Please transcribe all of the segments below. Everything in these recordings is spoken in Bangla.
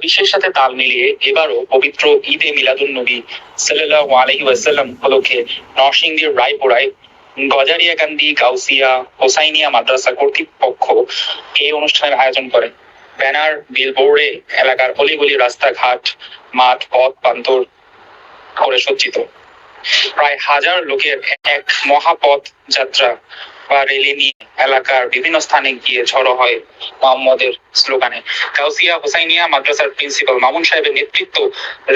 বিশ্বের সাথে তাল মিলিয়ে এবারও পবিত্র ঈদে মিলাদুন নবী সাল্লাল্লাহু আলাইহি ওয়াসাল্লাম উপলক্ষে নরসিংদীর রায়পুরায় গজারিয়াকান্দি গাউসিয়া, হোসাইনিয়া মাদ্রাসা কর্তৃপক্ষ এই অনুষ্ঠানের আয়োজন করে। ব্যানার, বিলবোর্ডে এলাকার অলিগলি রাস্তাঘাট, মাঠ, পথ, প্রান্তর করে সজ্জিত। প্রায় হাজার লোকের এক মহাপথ যাত্রা বা রেলি নিয়ে এলাকার বিভিন্ন স্থানে গিয়ে ঝড়ো হয় মোহাম্মদের স্লোগানে। গাউসিয়া হোসাইনিয়া মাদ্রাসার প্রিন্সিপাল মামুন সাহেবের নেতৃত্ব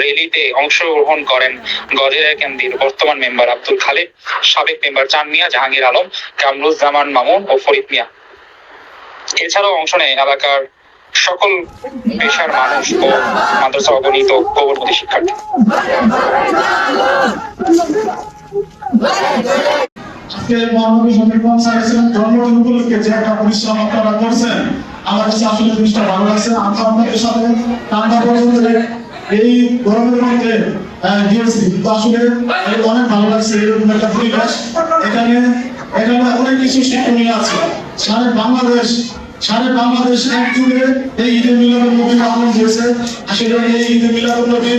রেলিতে অংশগ্রহণ করেন গজেরা কেন্দ্রের বর্তমান মেম্বার আব্দুল খালেদ সাবেক মেম্বার চান মিয়া জাহাঙ্গীর আলম, কামরুজ্জামান মামুন ও ফরিদ মিয়া। এছাড়াও অংশ নেয় এলাকার সকল পেশার মানুষ ও মাদ্রাসা অগণিত প্রবর্তী শিক্ষার্থী। আজকে মহানবী শফিকুল সাহেবের জন্মদিন উপলক্ষে যে একটা পরিশ্রম আপনারা করছেন, আমার কাছে আসলে জিনিসটা ভালো লাগছে আপনাদের সাথে পর্যন্ত এই গরমের মধ্যে গিয়েছি। আসলে অনেক ভালো লাগছে, এরকম একটা পরিবেশ। এখানে এখানে অনেক কিছু শিক্ষণীয় আছে। সারা বাংলাদেশ সারা বাংলাদেশ একজুড়ে এই ঈদে মিলাদুল নবী পালন হয়েছে আসলে এই ঈদে মিলাদুল নবী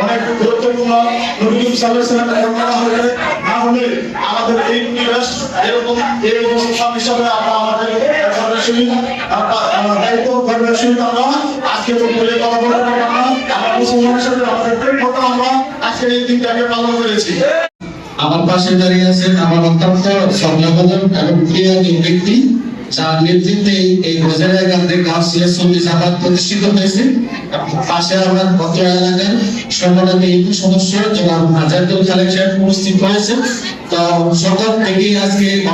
অনেক গুরুত্বপূর্ণ। নবী সাল্লাল্লাহু আলাইহি না হলে আমাদের এই এরকম এই অনুষ্ঠান হিসাবে আমরা আমাদের আমরা পাশে দাঁড়িয়ে আছেন আমার অত্যন্ত শ্রদ্ধাভাজন এবং প্রিয় ব্যক্তি যার নেতৃত্বে এই- জামাত প্রতিষ্ঠিত হয়েছে। পাশে আমার এলাকার সদস্য উপস্থিত হয়েছে তো সকাল থেকেই আজকে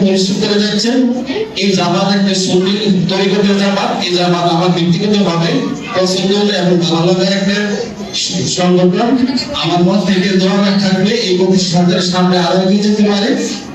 পরিষ্কার করে যাচ্ছেন। এই জামাত একটা তরিকতের জামাত। এই জামাত আমার পছন্দ এবং ভালো একটা সংগঠন। আমার মত থেকে দোয়া থাকবে এই সামনে আরও এগিয়ে যেতে পারে।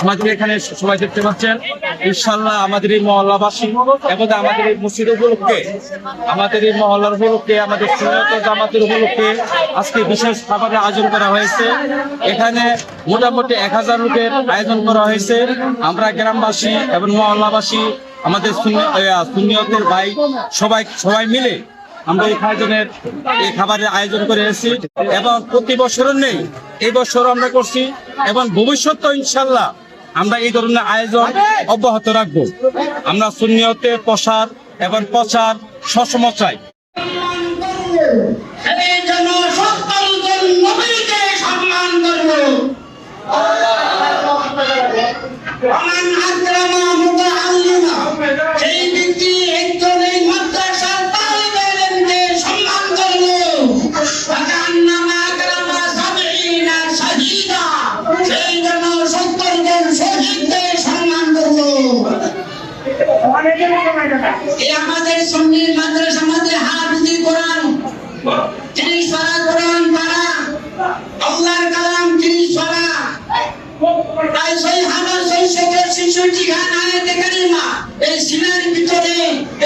আমাদের এখানে সবাই দেখতে পাচ্ছেন, ইনশাল্লাহ আমাদের এই মহল্লাবাসী এবং আমাদের এই মসজিদ উপলক্ষে, আমাদের এই মহল্লার উপলক্ষে, আমাদের জামাতের উপলক্ষে আজকে বিশেষ খাবারের আয়োজন করা হয়েছে। এখানে মোটামুটি এক হাজার লোকের আয়োজন করা হয়েছে। আমরা গ্রামবাসী এবং মহল্লাবাসী, আমাদের সুনিয়তের ভাই সবাই সবাই মিলে আমরা এই আয়োজনের এই খাবারের আয়োজন করে এসেছি। এবং প্রতি বছরও নেই, এই বছর আমরা করছি এবং ভবিষ্যৎ তো ইনশাল্লাহ আমরা এই ধরনের আয়োজন অব্যাহত রাখব। আমরা শূন্যতে প্রসার এবং প্রচার সসম চাই। সম্মান সম্মান আমাদের কোরআন। কোরআন আল্লাহর কালাম তিনি সারা। তাই সেই হাজার সেই শত কারিমা এই সিনার ভিতরে,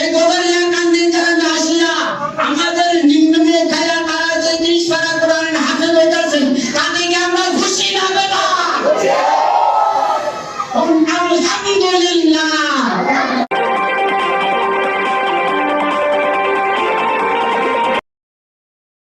এই গোদারিয়া স্বামী বললেন না